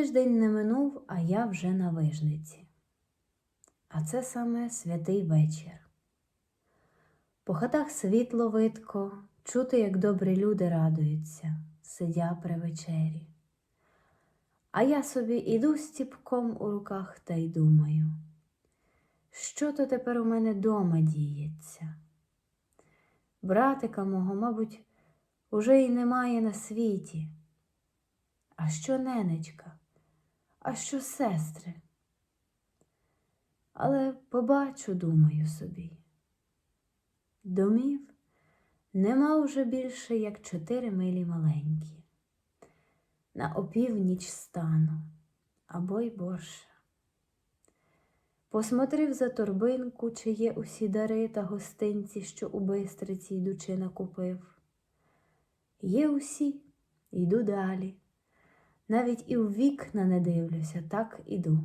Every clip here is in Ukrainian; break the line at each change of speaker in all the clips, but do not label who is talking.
тиждень не минув, а я вже на вижниці. А це саме святий вечір. По хатах світло видко, чути, як добрі люди радуються, сидя при вечері. А я собі іду з ціпком у руках та й думаю, що то тепер у мене дома діється? Братика мого, мабуть, уже й немає на світі. А що ненечка? А що сестри? Але побачу, думаю собі. Домів нема вже більше, як чотири милі маленькі. На опівніч стану або й борше. Посмотрив за торбинку, чи є усі дари та гостинці, що у бистриці йдучи накупив. Є усі, йду далі. Навіть і в вікна не дивлюся, так іду.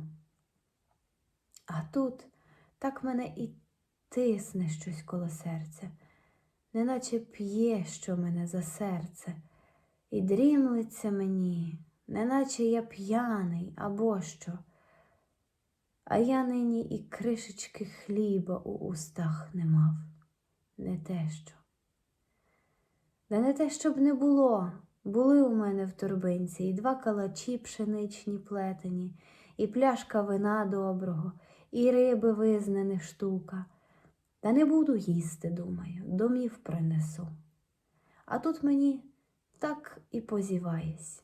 А тут так мене і тисне щось коло серця, неначе п'є, що мене за серце, і дрімлиться мені, неначе я п'яний або що. А я нині і кришечки хліба у устах не мав, не те що. Да не те, щоб не було. Були у мене в торбинці і два калачі пшеничні плетені, і пляшка вина доброго, і риби визнаних штука. Та не буду їсти, думаю, домів принесу. А тут мені так і позіваєсь.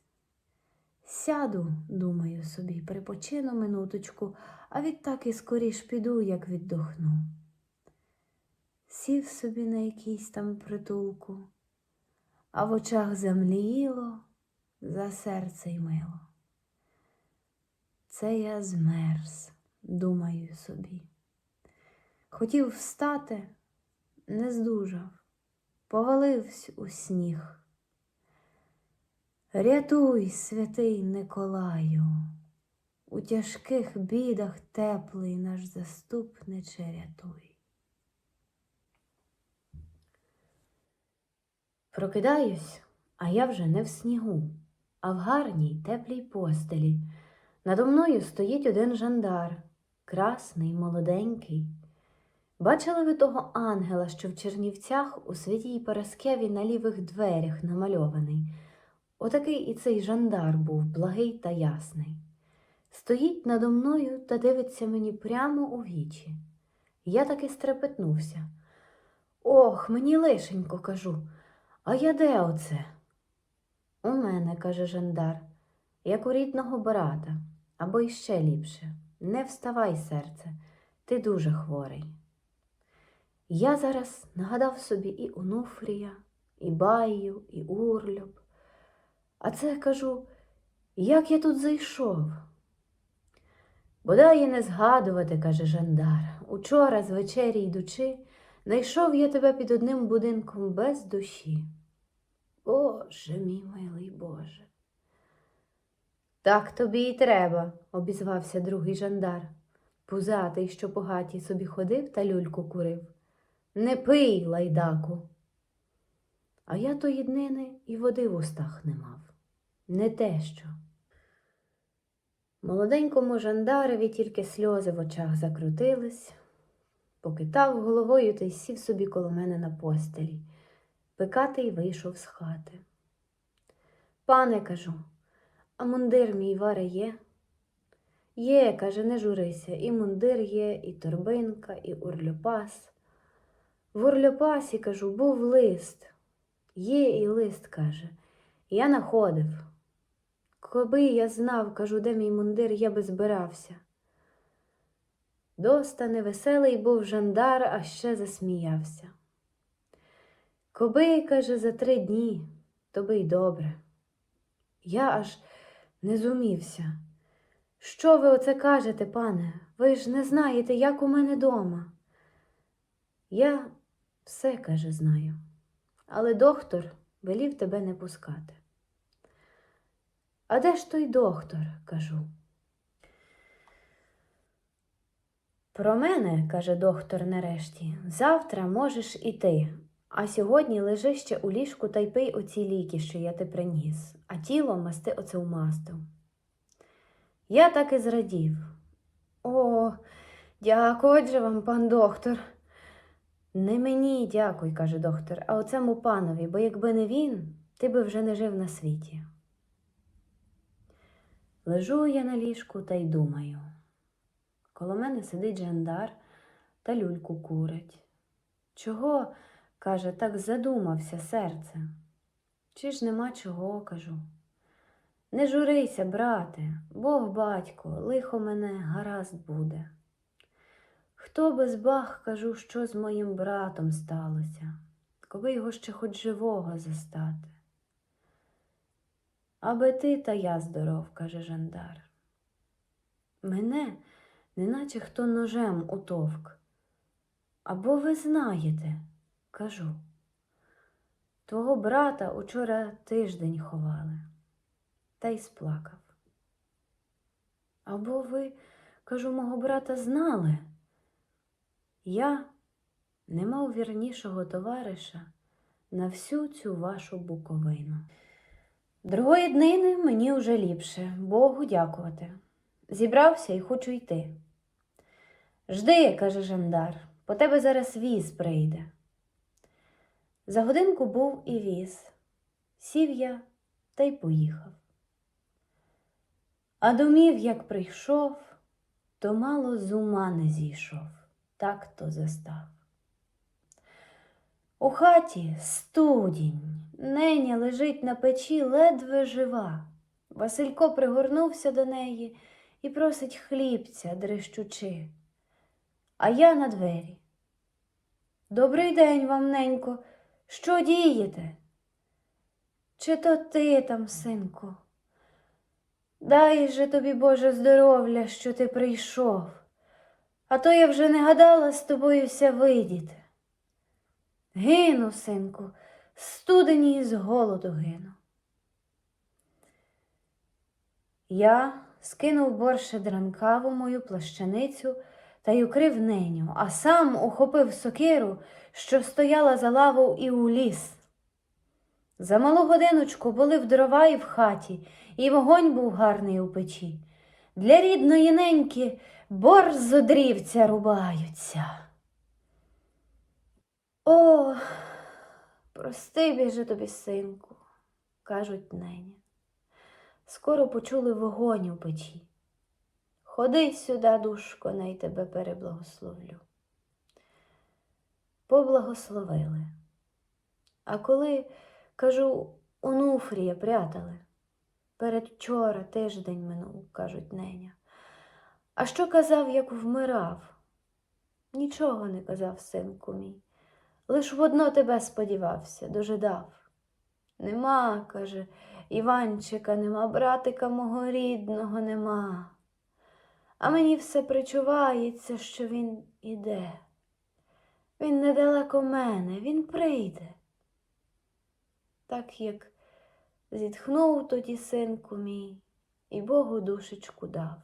Сяду, думаю собі, припочину минуточку, а відтак і скоріш піду, як віддохну. Сів собі на якійсь там притулку, а в очах замліїло, за серце й мило. Це я змерз, думаю собі. Хотів встати, не здужав, повалився у сніг. Рятуй, святий Николаю, у тяжких бідах теплий наш заступниче рятуй. Прокидаюсь, а я вже не в снігу, а в гарній теплій постелі. Надо мною стоїть один жандар, красний, молоденький. Бачили ви того ангела, що в Чернівцях у святій Параскеві на лівих дверях намальований. Отакий і цей жандар був благий та ясний. Стоїть надо мною та дивиться мені прямо у вічі. Я таки стрепетнувся. Ох, мені лишенько кажу, а я де оце? У мене, каже жандар, як у рідного брата, або іще ліпше. Не вставай, серце, ти дуже хворий. Я зараз нагадав собі і Онуфрія, і Баю, і Урлюб. А це кажу, як я тут зайшов? Бодай не згадувати, каже жандар. Учора з вечері йдучи, знайшов я тебе під одним будинком без душі. Боже мій милий Боже. Так тобі й треба, обізвався другий жандар, пузатий, що по гаті собі ходив та люльку курив. Не пий, лайдаку. А я тої днини і води в устах не мав. Не те що. Молоденькому жандареві тільки сльози в очах закрутились, покитав головою та й сів собі коло мене на постелі. Пикатий вийшов з хати. Пане, кажу, а мундир мій варе є? Є, каже, не журися, і мундир є, і торбинка, і урльопас. В урльопасі, кажу, був лист. Є і лист, каже. Я находив. Коби я знав, кажу, де мій мундир, я би збирався. Доста невеселий був жандар, а ще засміявся. Коби, каже, за три дні, то би й добре. Я аж не зумівся. Що ви оце кажете, пане? Ви ж не знаєте, як у мене дома. Я все, каже, знаю, але доктор велів тебе не пускати. А де ж той доктор? кажу. Про мене, каже доктор нарешті, завтра можеш іти, а сьогодні лежи ще у ліжку та й пий оці ліки, що я ти приніс, а тіло масти оце в масту. Я так і зрадів. О, дякую же вам, пан доктор. Не мені дякуй, каже доктор, а оцему панові, бо якби не він, ти би вже не жив на світі. Лежу я на ліжку та й думаю. Коло мене сидить жандар та люльку курить. Чого, каже, так задумався серце? Чи ж нема чого, кажу. Не журися, брате, Бог батько, лихо мене гаразд буде. Хто би збаг, кажу, що з моїм братом сталося, коли його ще хоч живого застати. Аби ти та я здоров, каже жандар. Мене, неначе хто ножем утовк. Або ви знаєте, кажу. Твого брата учора тиждень ховали, та й сплакав. Або ви, кажу, мого брата знали. Я не мав вірнішого товариша на всю цю вашу буковину. Другої днини мені уже ліпше, Богу дякувати. Зібрався і хочу йти. Жди, каже жандар, по тебе зараз віз прийде. За годинку був і віз. Сів я та й поїхав. А домів, як прийшов, то мало з ума не зійшов, так то застав. У хаті студінь, неня лежить на печі ледве жива. Василько пригорнувся до неї і просить хлібця, дрещучи. А я на двері. Добрий день вам, ненько, що дієте? Чи то ти там, синку? Дай же тобі, Боже, здоров'я, що ти прийшов, а то я вже не гадала з тобою ся видіти. Гину, синку, студені з голоду гину. Я скинув борше дранкаву мою плащаницю та й укрив неню, а сам ухопив сокиру, що стояла за лаву і уліз. За малу годиночку були в дрова і в хаті, і вогонь був гарний у печі. Для рідної неньки борзодрівця рубаються. О, прости біже тобі, синку, кажуть нені. Скоро почули вогонь у печі. Ходи сюди, душко, най тебе переблагословлю. Поблагословили. А коли, кажу, онуфрія прятали, передвчора тиждень минув, кажуть неня. А що казав, як вмирав? Нічого не казав, синку мій. Лиш в одно тебе сподівався, дожидав. Нема, каже, Іванчика, нема, братика мого рідного нема. А мені все причувається, що він іде. Він недалеко мене, він прийде. Так як зітхнув тоді синку мій, і Богу душечку дав,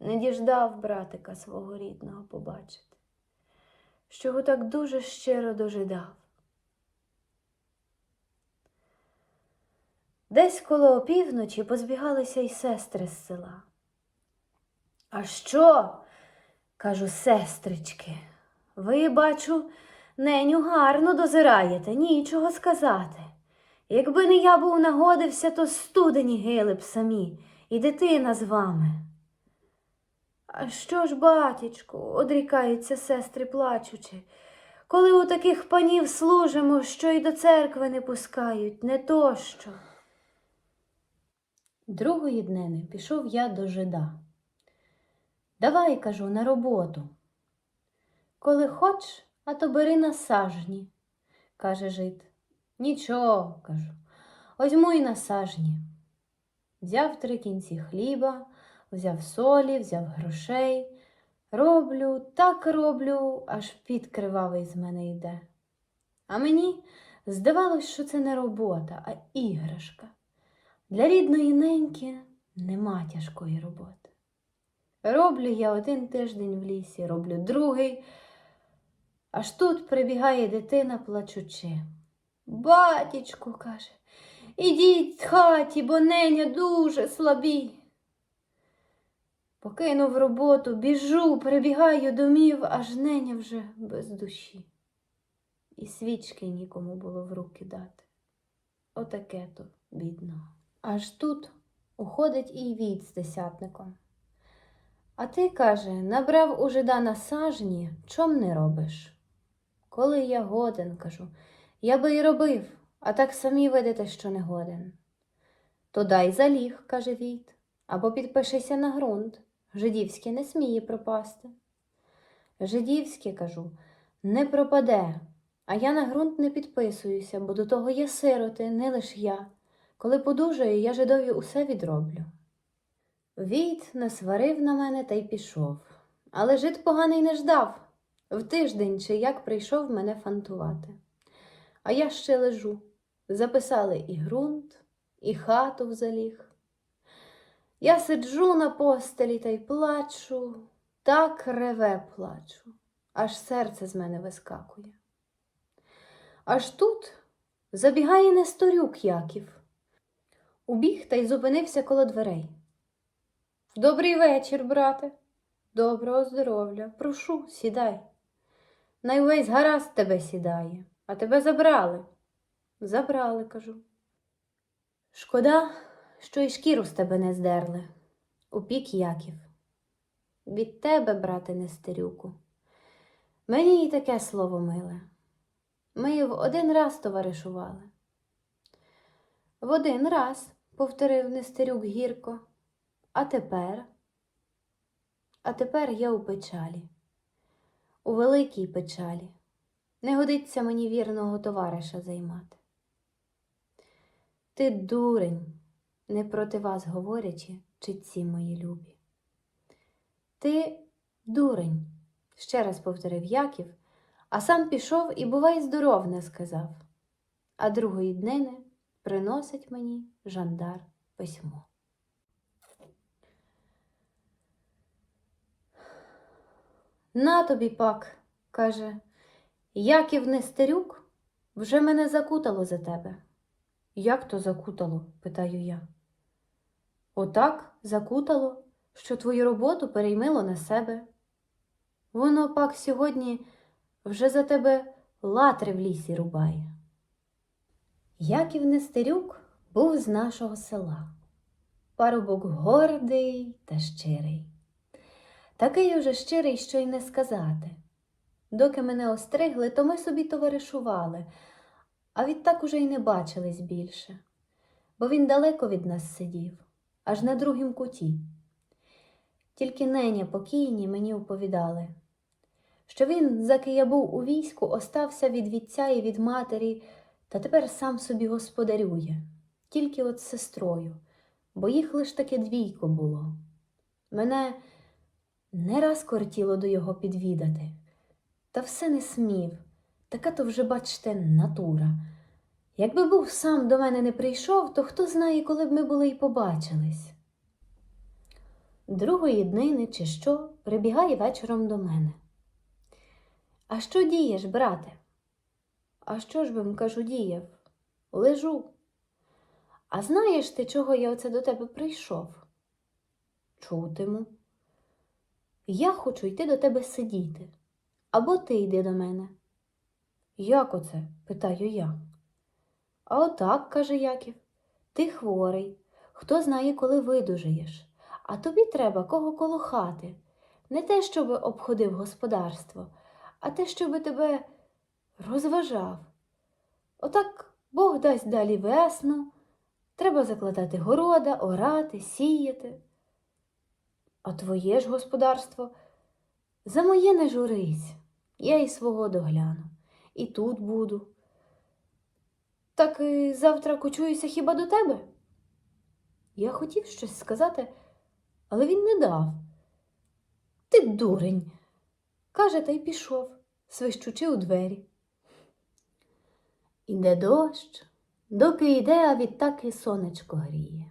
не діждав братика свого рідного побачити, що його так дуже щиро дожидав. Десь коло опівночі позбігалися й сестри з села. А що? кажу, сестрички, ви, бачу, неню гарно дозираєте, нічого сказати. Якби не я був нагодився, то студені гили б самі, і дитина з вами. А що ж, батічку, одрікаються сестри плачучи, коли у таких панів служимо, що й до церкви не пускають, не то що. Другої днини пішов я до жида. Давай, кажу, на роботу. Коли хоч, а то бери на сажні, каже жид. Нічого, кажу, возьму й на сажні. Взяв три кінці хліба, взяв солі, взяв грошей. Роблю, так роблю, аж під кривавий з мене йде. А мені здавалось, що це не робота, а іграшка. Для рідної неньки нема тяжкої роботи. Роблю я один тиждень в лісі, роблю другий, аж тут прибігає дитина плачучи. Батічку, каже, ідіть з хаті, бо неня дуже слабі. Покинув роботу, біжу, перебігаю домів, аж неня вже без душі. І свічки нікому було в руки дати. Отаке то бідно. Аж тут уходить і війт з десятником. А ти, каже, набрав у жида на сажні, чом не робиш? Коли я годен, кажу, я би і робив, а так самі видите, що не годен. То дай заліг, каже Війт, або підпишися на ґрунт. Жидівське не сміє пропасти. Жидівське, кажу, не пропаде, а я на ґрунт не підписуюся, бо до того є сироти, не лиш я. Коли подужаю, я жидові усе відроблю. Війт насварив на мене та й пішов. Але жид поганий не ждав. В тиждень чи як прийшов мене фантувати. А я ще лежу. Записали і ґрунт, і хату в заліг. Я сиджу на постелі та й плачу, так реве плачу, аж серце з мене вискакує. Аж тут забігає Несторюк Яків. Убіг та й зупинився коло дверей. Добрий вечір, брате. Доброго здоров'я. Прошу, сідай. Най увесь гаразд тебе сідає, а тебе забрали. Забрали, кажу. Шкода, що й шкіру з тебе не здерли. Упік Яків. Від тебе, брате Нестерюку. Мені й таке слово миле. Ми в один раз товаришували. В один раз, повторив Нестерюк гірко. А тепер? А тепер я у печалі, у великій печалі. Не годиться мені вірного товариша займати. Ти дурень, не проти вас говорячи, читці мої любі. Ти дурень, ще раз повторив Яків, а сам пішов і бувай здоров, не сказав. А другої днини приносить мені жандар письмо. На тобі пак, каже, Яків Нестерюк вже мене закутало за тебе. Як то закутало? питаю я. Отак закутало, що твою роботу переймило на себе. Воно пак сьогодні вже за тебе латри в лісі рубає. Яків Нестерюк був з нашого села. Парубок гордий та щирий. Такий уже щирий, що й не сказати. Доки мене остригли, то ми собі товаришували, а відтак уже й не бачились більше, бо він далеко від нас сидів, аж на другім куті. Тільки неня покійні мені оповідали, що він, заки я був у війську, остався від вітця і від матері, та тепер сам собі господарює, тільки от сестрою, бо їх лиш таки двійко було. Мене не раз кортіло до його підвідати, та все не смів. Така то вже, бачте, натура. Якби був сам до мене не прийшов, то хто знає, коли б ми були й побачились. Другої днини, чи що, прибігає вечором до мене. А що дієш, брате? А що ж бим, кажу, діяв? Лежу. А знаєш ти, чого я оце до тебе прийшов? Чутиму. Я хочу йти до тебе сидіти. Або ти йди до мене. Як оце? питаю я. А отак, каже Яків, ти хворий, хто знає, коли видужаєш, а тобі треба кого коло хати. Не те, щоб обходив господарство, а те, щоб тебе розважав. Отак Бог дасть далі весну, треба закладати города, орати, сіяти. А твоє ж господарство за моє не журись, я і свого догляну, і тут буду. Так і завтра кочуюся хіба до тебе? Я хотів щось сказати, але він не дав. Ти дурень, каже, та й пішов, свищучи у двері. Іде дощ, доки йде, а відтак і сонечко гріє.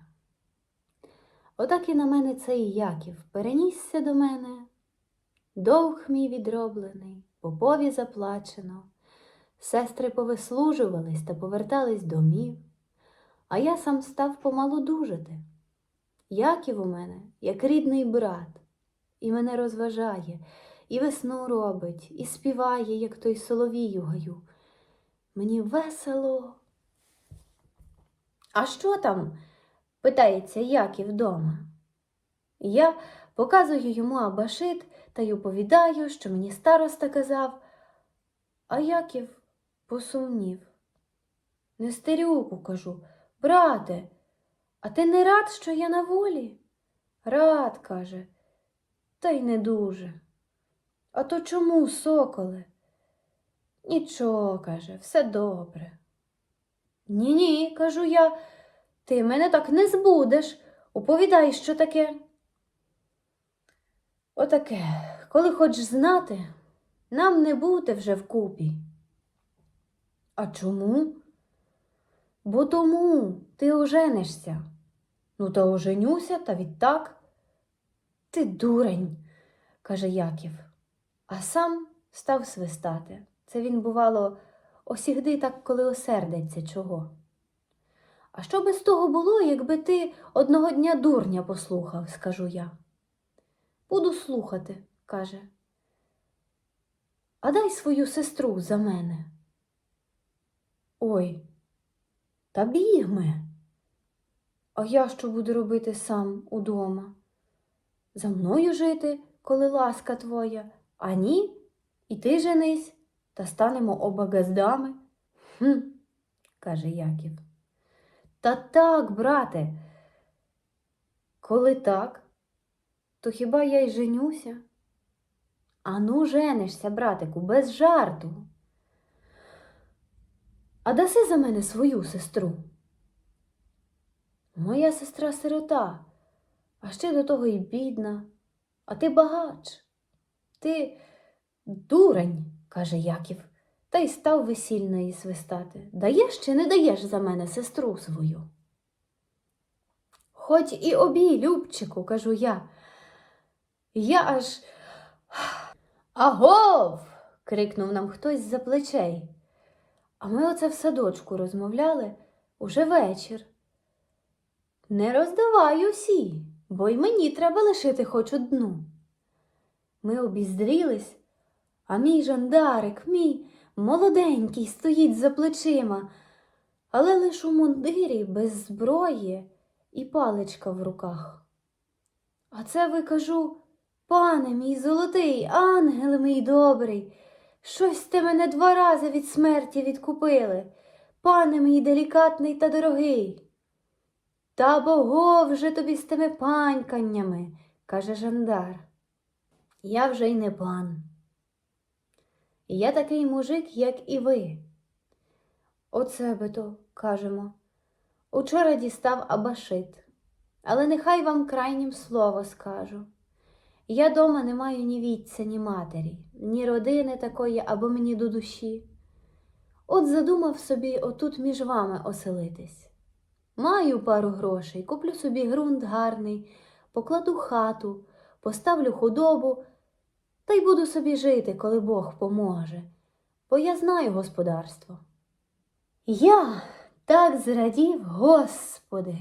Отак і на мене цей Яків перенісся до мене. Довг мій відроблений, попові заплачено, сестри повислужувались та повертались домів, а я сам став помалу дужити. Яків у мене, як рідний брат, і мене розважає, і весну робить, і співає, як той соловій у гаю. Мені весело. А що там? питається Яків вдома. Я показую йому абашит та й оповідаю, що мені староста казав, а Яків посумнів. Нестерюку, кажу, брате, а ти не рад, що я на волі? Рад, каже, та й не дуже. А то чому, соколе? Нічого, каже, все добре. Ні, ні, кажу я, ти мене так не збудеш. Оповідай, що таке. Отаке, коли хочеш знати, нам не бути вже вкупі. А чому? Бо тому ти оженишся. Ну, та оженюся, та відтак. Ти дурень, каже Яків, а сам став свистати. Це він, бувало, осігди так, коли осердиться чого. А що би з того було, якби ти одного дня дурня послухав, скажу я. Буду слухати, каже. А дай свою сестру за мене. Ой, та бігме. А я що буду робити сам удома? За мною жити, коли ласка твоя, а ні, і ти женись, та станемо оба газдами. Хм, каже Яків. Та так, брате. Коли так, то хіба я й женюся? Ану, женишся, братику, без жарту. А даси за мене свою сестру. Моя сестра сирота, а ще до того й бідна, а ти багач. Ти дурень, каже Яків, та й став весільно її свистати. Даєш чи не даєш за мене сестру свою? Хоч і обій, Любчику, кажу я. Я аж. Агов. крикнув нам хтось з-за плечей. А ми оце в садочку розмовляли уже вечір. Не роздавай усі, бо й мені треба лишити хоч одну. Ми обіздрілись, а мій жандарик, мій молоденький, стоїть за плечима, але лиш у мундирі без зброї і паличка в руках. А це ви кажу, пане мій золотий, ангел мій добрий, щось ти мене два рази від смерті відкупили, пане мій делікатний та дорогий. Та богов же тобі з тими паньканнями, каже жандар. Я вже й не пан. Я такий мужик, як і ви. Оце би то, кажемо. Учора дістав абашит, але нехай вам крайнім слово скажу. Я дома не маю ні вітця, ні матері, ні родини такої або мені до душі. От задумав собі отут між вами оселитись. Маю пару грошей, куплю собі ґрунт гарний, покладу хату, поставлю худобу та й буду собі жити, коли Бог поможе, бо я знаю господарство. Я так зрадів, Господи.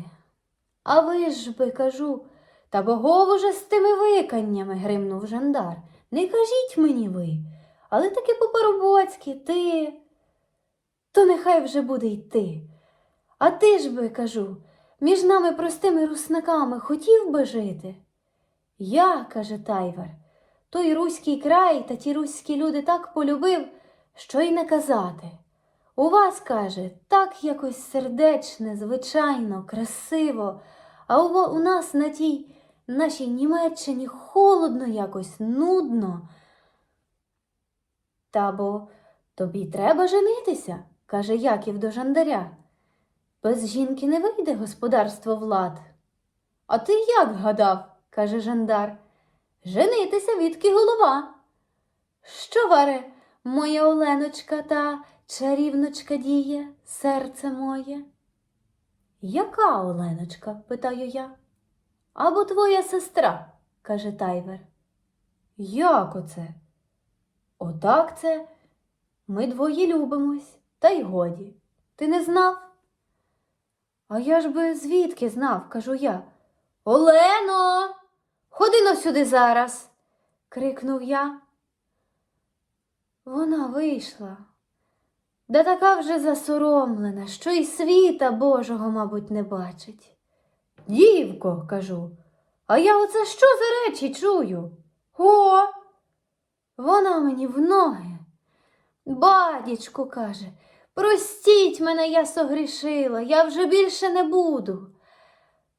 А ви ж би кажу, та богов уже з тими виканнями, гримнув жандар. Не кажіть мені ви, але таки по-парубоцьки ти. То нехай вже буде й ти. А ти ж би, кажу, між нами простими русниками хотів би жити? Я, каже Тайвар, той руський край та ті руські люди так полюбив, що й не казати. У вас, каже, так якось сердечне, звичайно, красиво, а у, у нас на тій нашій Німеччині холодно якось, нудно. Та бо тобі треба женитися, каже Яків до жандаря. Без жінки не вийде господарство влад. А ти як гадав, каже жандар, женитися відки голова. Що, варе, моя Оленочка та чарівночка діє, серце моє? Яка Оленочка? питаю я. Або твоя сестра, каже Тайвер. Як оце? Отак це. Ми двоє любимось, та й годі. Ти не знав? А я ж би звідки знав, кажу я. Олено, ходи но сюди зараз. крикнув я. Вона вийшла. Да така вже засоромлена, що й світа Божого, мабуть, не бачить. Дівко, кажу, а я оце що за речі чую? О! Вона мені в ноги. Бадічку, каже, простіть мене, я согрішила, я вже більше не буду.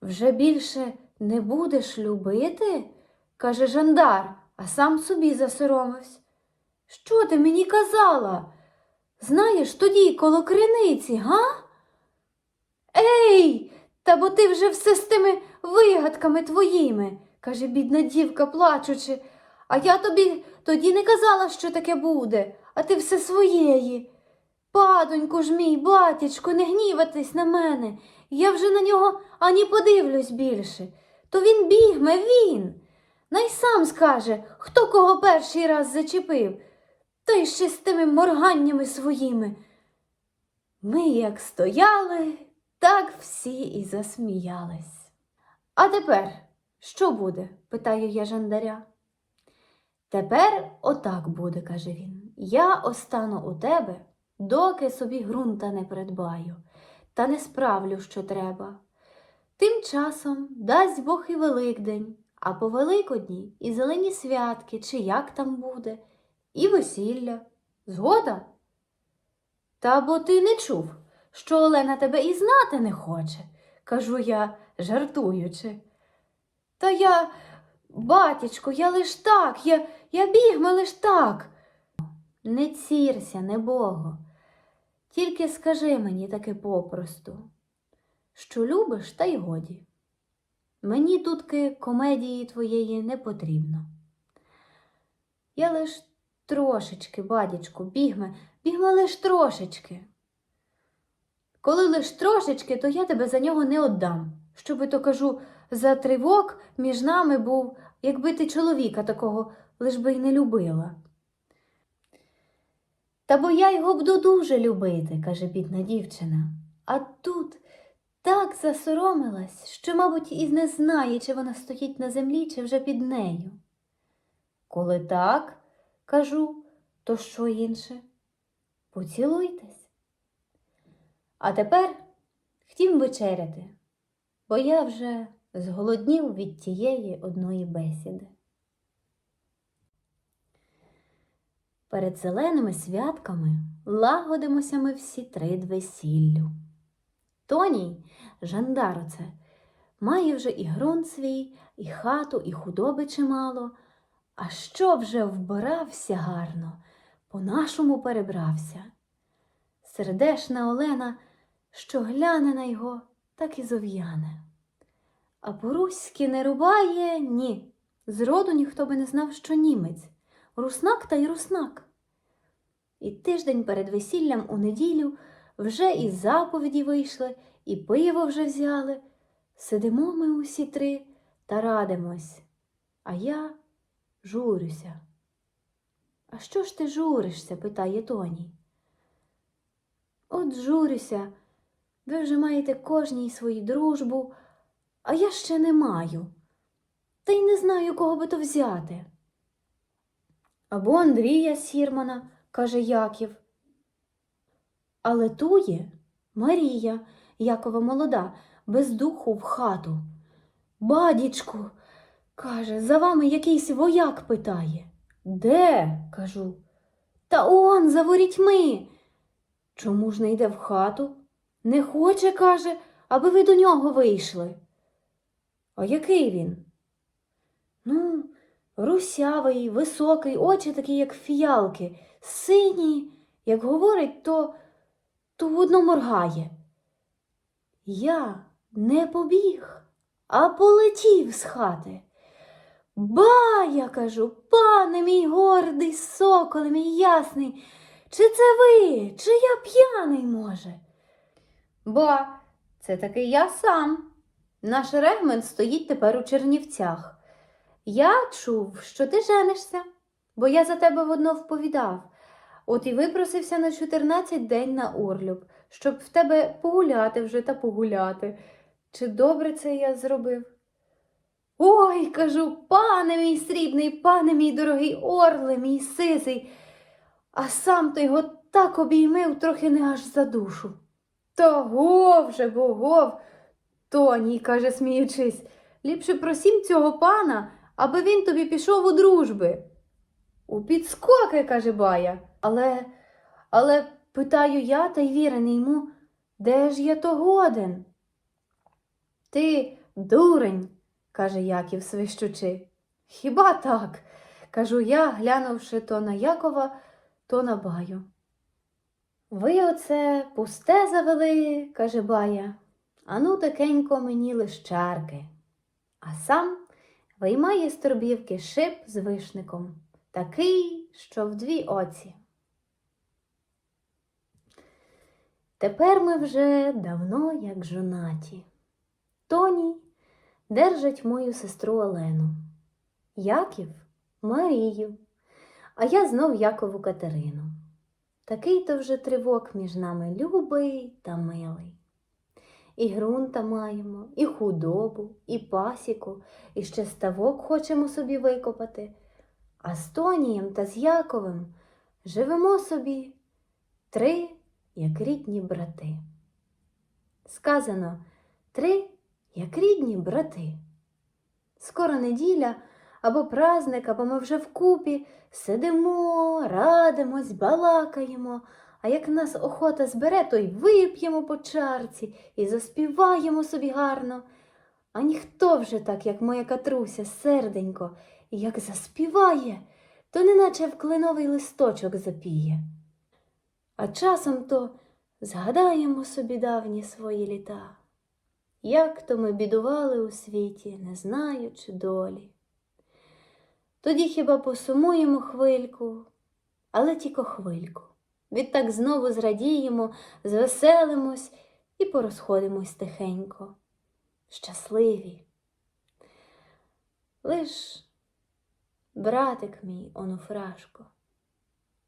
Вже більше не будеш любити? каже Жандар, а сам собі засоромився. Що ти мені казала? Знаєш, тоді коло криниці, га? Ей, та бо ти вже все з тими вигадками твоїми, каже бідна дівка, плачучи. А я тобі тоді не казала, що таке буде, а ти все своєї. Падоньку ж мій, батячко, не гніватись на мене. Я вже на нього ані подивлюсь більше. То він бігме, він. Най сам скаже, хто кого перший раз зачепив, та й ще з тими морганнями своїми. Ми як стояли, так всі і засміялись. А тепер що буде? питаю я жандаря. Тепер отак буде, каже він. Я остану у тебе, доки собі ґрунта не придбаю, та не справлю, що треба. Тим часом дасть Бог і Великдень, а по Великодні і зелені святки, чи як там буде, і весілля. Згода? Та бо ти не чув, що Олена тебе і знати не хоче, кажу я, жартуючи. Та я, батячко, я лиш так, я, я бігме лиш так. Не цірся, не Бого. Тільки скажи мені таки попросту, що любиш, та й годі. Мені тутки комедії твоєї не потрібно. Я лиш трошечки, бадічку, бігме, бігме лиш трошечки. Коли лиш трошечки, то я тебе за нього не отдам. Щоби то кажу, за тривог між нами був, якби ти чоловіка такого лиш би й не любила. Та бо я його буду дуже любити, каже бідна дівчина. А тут так засоромилась, що, мабуть, і не знає, чи вона стоїть на землі, чи вже під нею. Коли так, кажу, то що інше? Поцілуйтесь. А тепер хотім вечеряти, бо я вже зголоднів від тієї одної бесіди. Перед зеленими святками лагодимося ми всі три весіллю. Тоній, жандар оце, має вже і ґрунт свій, і хату, і худоби чимало, а що вже вбирався гарно, по-нашому перебрався. Сердешна Олена, що гляне на його, так і зов'яне. А по-руськи не рубає ні. Зроду ніхто би не знав, що німець. Руснак та й руснак. І тиждень перед весіллям у неділю вже і заповіді вийшли, і пиво вже взяли. Сидимо ми усі три та радимось, а я журюся. А що ж ти журишся? питає Тоні. От журюся, ви вже маєте кожній свою дружбу, а я ще не маю. Та й не знаю, кого би то взяти. Або Андрія Сірмана, каже Яків. Але тує Марія, Якова молода, без духу в хату. Бадічку, каже, за вами якийсь вояк питає. Де? кажу. Та он за ворітьми. Чому ж не йде в хату? Не хоче, каже, аби ви до нього вийшли. А який він? Ну, русявий, високий, очі такі, як фіялки, сині, як говорить, то, то водно моргає. Я не побіг, а полетів з хати. Ба, я кажу, пане мій гордий соколе мій ясний, чи це ви, чи я п'яний, може? Ба, це таки я сам. Наш регмент стоїть тепер у Чернівцях. Я чув, що ти женишся, бо я за тебе водно вповідав. От і випросився на 14 день на Орлюб, щоб в тебе погуляти вже та погуляти. Чи добре це я зробив? Ой, кажу, пане мій срібний, пане мій дорогий орле, мій сизий, а сам то його так обіймив, трохи не аж за душу. Того вже, богов, Тоні, каже, сміючись, ліпше просім цього пана, аби він тобі пішов у дружби. У підскоки, каже бая, але, але питаю я та й вірений йому, де ж я то годен? Ти дурень, каже Яків свищучи. Хіба так? кажу я, глянувши то на Якова, то на баю. Ви оце пусте завели, каже бая, ану такенько мені лищарки. А сам виймає з торбівки шип з вишником, такий, що в дві оці. Тепер ми вже давно як жонаті. Тоні держить мою сестру Олену, Яків Марію, а я знов Якову Катерину. Такий то вже тривок між нами любий та милий. І ґрунта маємо, і худобу, і пасіку, і ще ставок хочемо собі викопати. А з Тонієм та з Яковим живемо собі три, як рідні брати. Сказано три, як рідні брати. Скоро неділя або праздник, або ми вже вкупі сидимо, радимось, балакаємо, а як нас охота збере, то й вип'ємо по чарці і заспіваємо собі гарно. А ніхто вже так, як моя катруся, серденько, і як заспіває, то неначе в кленовий листочок запіє. А часом то згадаємо собі давні свої літа, як то ми бідували у світі, не знаючи долі. Тоді хіба посумуємо хвильку, але тільки хвильку. Відтак знову зрадіємо, звеселимось і порозходимось тихенько, щасливі. Лиш братик мій, онуфрашко,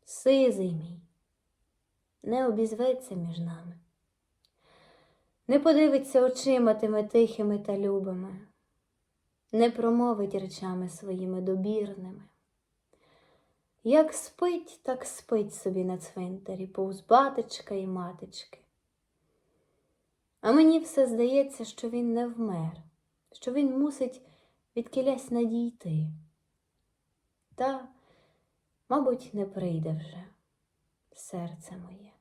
сизий мій, не обізветься між нами, не подивиться очима тими тихими та любими, не промовить речами своїми добірними. Як спить, так спить собі на цвинтарі повз батечка і матечки. А мені все здається, що він не вмер, що він мусить відкілясь надійти. Та, мабуть, не прийде вже серце моє.